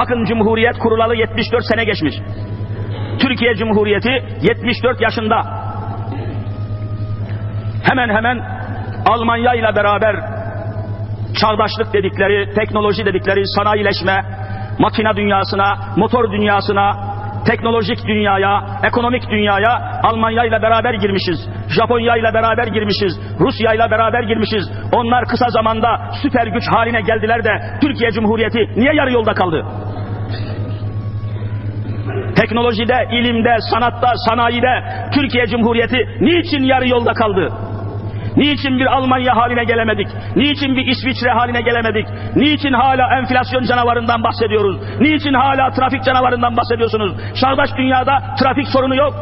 Bakın Cumhuriyet kurulalı 74 sene geçmiş. Türkiye Cumhuriyeti 74 yaşında. Hemen hemen Almanya ile beraber çağdaşlık dedikleri, teknoloji dedikleri, sanayileşme, makine dünyasına, motor dünyasına, teknolojik dünyaya, ekonomik dünyaya Almanya ile beraber girmişiz. Japonya ile beraber girmişiz. Rusya ile beraber girmişiz. Onlar kısa zamanda süper güç haline geldiler de Türkiye Cumhuriyeti niye yarı yolda kaldı? Teknolojide, ilimde, sanatta, sanayide Türkiye Cumhuriyeti niçin yarı yolda kaldı? Niçin bir Almanya haline gelemedik? Niçin bir İsviçre haline gelemedik? Niçin hala enflasyon canavarından bahsediyoruz? Niçin hala trafik canavarından bahsediyorsunuz? Çağdaş dünyada trafik sorunu yok.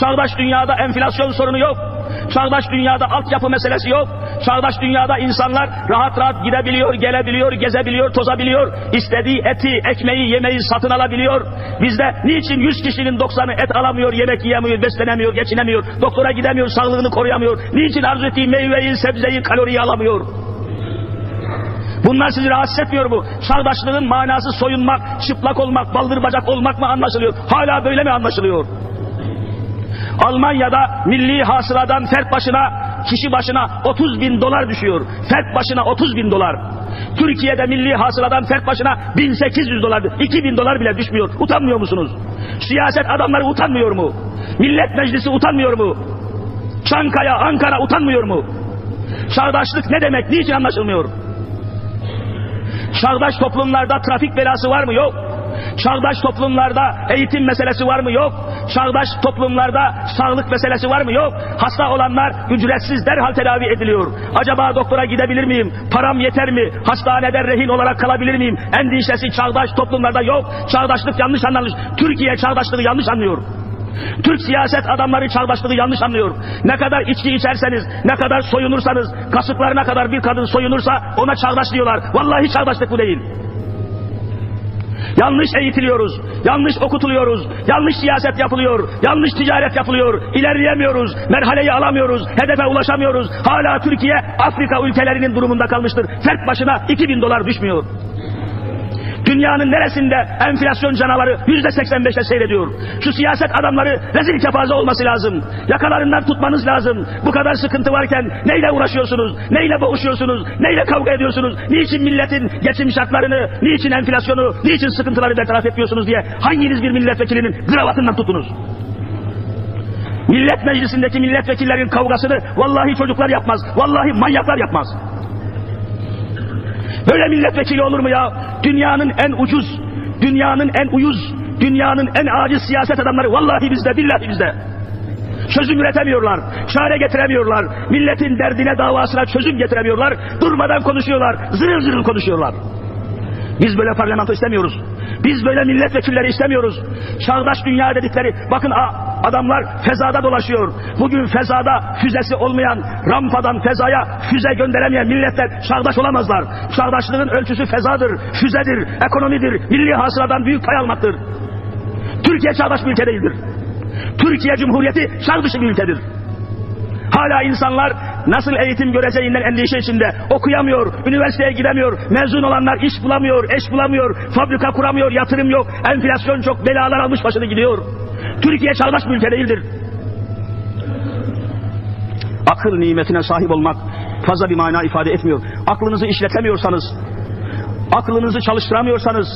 Çağdaş dünyada enflasyon sorunu yok. Çağdaş dünyada altyapı meselesi yok. Çağdaş dünyada insanlar rahat rahat gidebiliyor, gelebiliyor, gezebiliyor, tozabiliyor. İstediği eti, ekmeği, yemeği satın alabiliyor. Bizde niçin 100 kişinin 90'ı et alamıyor, yemek yiyemiyor, beslenemiyor, geçinemiyor, doktora gidemiyor, sağlığını koruyamıyor. Niçin arzu ettiği meyveyi, sebzeyi, kaloriyi alamıyor? Bunlar sizi rahatsız etmiyor mu? Çağdaşlığın manası soyunmak, çıplak olmak, baldır bacak olmak mı anlaşılıyor? Hala böyle mi anlaşılıyor? Almanya'da milli hasıladan fert başına, kişi başına 30 bin dolar düşüyor. Fert başına 30 bin dolar. Türkiye'de milli hasıladan fert başına 1800 dolar, 2000 dolar bile düşmüyor. Utanmıyor musunuz? Siyaset adamları utanmıyor mu? Millet Meclisi utanmıyor mu? Çankaya, Ankara utanmıyor mu? Çağdaşlık ne demek? Niçin anlaşılmıyor? Çağdaş toplumlarda trafik belası var mı? Yok. Çağdaş toplumlarda eğitim meselesi var mı? Yok. Çağdaş toplumlarda sağlık meselesi var mı? Yok. Hasta olanlar ücretsiz derhal tedavi ediliyor. Acaba doktora gidebilir miyim? Param yeter mi? Hastanede rehin olarak kalabilir miyim? Endişesi çağdaş toplumlarda yok. Çağdaşlık yanlış anlanmış. Türkiye çağdaşlığı yanlış anlıyor. Türk siyaset adamları çağdaşlığı yanlış anlıyor. Ne kadar içki içerseniz, ne kadar soyunursanız, kasıklarına kadar bir kadın soyunursa ona çağdaş diyorlar. Vallahi çağdaşlık bu değil. Yanlış eğitiliyoruz, yanlış okutuluyoruz, yanlış siyaset yapılıyor, yanlış ticaret yapılıyor, ilerleyemiyoruz, merhaleyi alamıyoruz, hedefe ulaşamıyoruz. Hala Türkiye Afrika ülkelerinin durumunda kalmıştır. Fert başına 2000 dolar düşmüyor. Dünyanın neresinde enflasyon canavarı yüzde 85'e seyrediyor. Şu siyaset adamları rezil kepaze olması lazım. Yakalarından tutmanız lazım. Bu kadar sıkıntı varken neyle uğraşıyorsunuz? Neyle boğuşuyorsunuz? Neyle kavga ediyorsunuz? Niçin milletin geçim şartlarını, niçin enflasyonu, niçin sıkıntıları bertaraf etmiyorsunuz diye hanginiz bir milletvekilinin kravatından tutunuz? Millet meclisindeki milletvekillerin kavgasını vallahi çocuklar yapmaz. Vallahi manyaklar yapmaz. Böyle milletvekili olur mu ya? Dünyanın en ucuz, dünyanın en uyuz, dünyanın en aciz siyaset adamları vallahi bizde, billahi bizde. Çözüm üretemiyorlar, çare getiremiyorlar, milletin derdine davasına çözüm getiremiyorlar, durmadan konuşuyorlar, zırıl zırıl konuşuyorlar. Biz böyle parlamento istemiyoruz. Biz böyle milletvekilleri istemiyoruz. Çağdaş dünya dedikleri, bakın adamlar fezada dolaşıyor. Bugün fezada füzesi olmayan, rampadan fezaya füze gönderemeyen milletler çağdaş olamazlar. Çağdaşlığın ölçüsü fezadır, füzedir, ekonomidir, milli hasıladan büyük pay almaktır. Türkiye çağdaş bir ülke değildir. Türkiye Cumhuriyeti çağ dışı bir ülkedir. Hala insanlar nasıl eğitim göreceğinden endişe içinde okuyamıyor, üniversiteye gidemiyor, mezun olanlar iş bulamıyor, eş bulamıyor, fabrika kuramıyor, yatırım yok, enflasyon çok, belalar almış başını gidiyor. Türkiye çağdaş bir ülke değildir. Akıl nimetine sahip olmak fazla bir mana ifade etmiyor. Aklınızı işletemiyorsanız, aklınızı çalıştıramıyorsanız,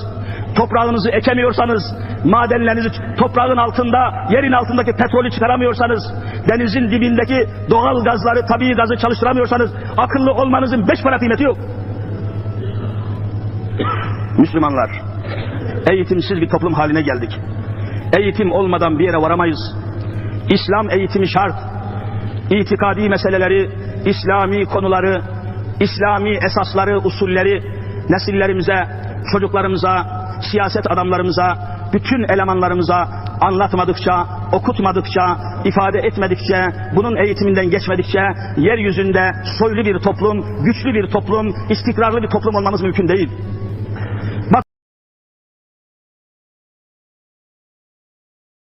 toprağınızı ekemiyorsanız, madenlerinizi toprağın altında, yerin altındaki petrolü çıkaramıyorsanız, denizin dibindeki doğal gazları, tabii gazı çalıştıramıyorsanız, akıllı olmanızın beş para kıymeti yok. Müslümanlar, eğitimsiz bir toplum haline geldik. Eğitim olmadan bir yere varamayız. İslam eğitimi şart. İtikadi meseleleri, İslami konuları, İslami esasları, usulleri nesillerimize, çocuklarımıza, siyaset adamlarımıza, bütün elemanlarımıza anlatmadıkça, okutmadıkça, ifade etmedikçe, bunun eğitiminden geçmedikçe yeryüzünde soylu bir toplum, güçlü bir toplum, istikrarlı bir toplum olmamız mümkün değil.